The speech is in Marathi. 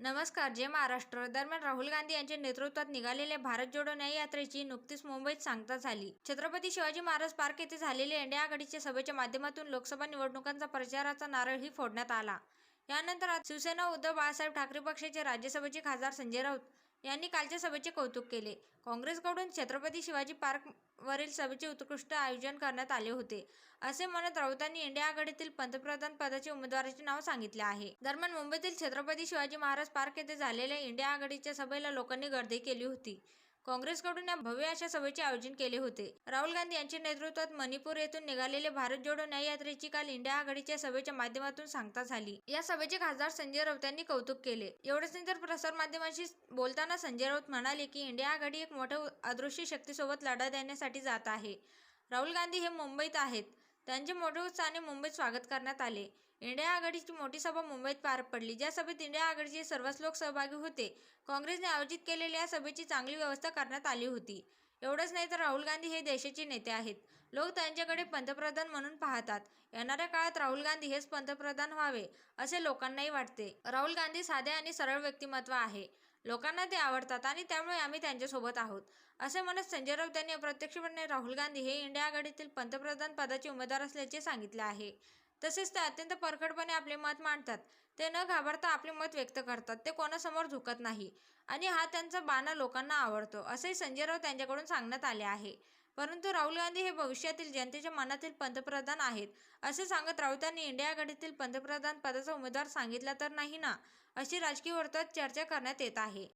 नमस्कार जय महाराष्ट्र. दरम्यान राहुल गांधी यांच्या नेतृत्वात निघालेल्या भारत जोडो न्याय यात्रेची नुकतीच मुंबईत सांगता झाली. छत्रपती शिवाजी महाराज पार्क येथे झालेल्या इंडिया आघाडीच्या सभेच्या माध्यमातून लोकसभा निवडणुकांचा प्रचाराचा नारळही फोडण्यात आला. यानंतर शिवसेना उद्धव बाळासाहेब ठाकरे पक्षाचे राज्यसभेचे खासदार संजय राऊत यांनी कालच्या सभेचे कौतुक केले. काँग्रेसकडून छत्रपती शिवाजी पार्कवरील सभेचे उत्कृष्ट आयोजन करण्यात आले होते असे म्हणत राऊतांनी इंडिया आघाडीतील पंतप्रधान पदाचे उमेदवाराचे नाव सांगितले आहे. दरम्यान मुंबईतील छत्रपती शिवाजी महाराज पार्क येथे झालेल्या इंडिया आघाडीच्या सभेला लोकांनी गर्दी केली होती. काँग्रेसकडून या भव्य अशा सभेचे आयोजन केले होते. राहुल गांधी यांच्या नेतृत्वात मणिपूर येथून निघालेले भारत जोडो न्याय यात्रेची काल इंडिया आघाडीच्या सभेच्या माध्यमातून सांगता झाली. या सभेचे खासदार संजय राऊत यांनी कौतुक केले. एवढेच नाही तर प्रसारमाध्यमांशी बोलताना संजय राऊत म्हणाले की इंडिया आघाडी एक मोठ्या अदृश्य शक्तीसोबत लढा देण्यासाठी जात आहे. राहुल गांधी हे मुंबईत आहेत. त्यांचे मोठ्या उत्साहाने मुंबईत स्वागत करण्यात आले. इंडिया आघाडीची मोठी सभा मुंबईत पार पडली. ज्या सभेत इंडिया आघाडीचे सर्वच लोक सहभागी होते काँग्रेसने आयोजित केलेल्या या सभेची चांगली व्यवस्था करण्यात आली होती. एवढंच नाही तर राहुल गांधी हे देशाचे नेते आहेत. लोक त्यांच्याकडे पंतप्रधान म्हणून पाहतात. येणाऱ्या काळात राहुल गांधी हेच पंतप्रधान व्हावे असे लोकांनाही वाटते. राहुल गांधी साधे आणि सरळ व्यक्तिमत्व आहे. लोकांना ते आवडतात आणि त्यामुळे आम्ही त्यांच्यासोबत आहोत. असे म्हणत संजय राऊत यांनी अप्रत्यक्षपणे राहुल गांधी हे इंडिया आघाडीतील पंतप्रधान पदाचे उमेदवार असल्याचे सांगितले आहे. तसेच ते अत्यंत परखडपणे आपले मत मांडतात. ते न घाबरता आपले मत व्यक्त करतात. ते कोणासमोर झुकत नाही. आणि हा त्यांचा बाणा लोकांना आवडतो असेही संजय राऊत यांच्याकडून सांगण्यात आले आहे. परंतु राहुल गांधी हे भविष्यातील जनतेच्या मनातील पंतप्रधान आहेत असे सांगत राऊतांनी इंडिया आघाडीतील पंतप्रधान पदाचा उमेदवार सांगितला तर नाही ना अशी राजकीय वर्तुळात चर्चा करण्यात येत आहे.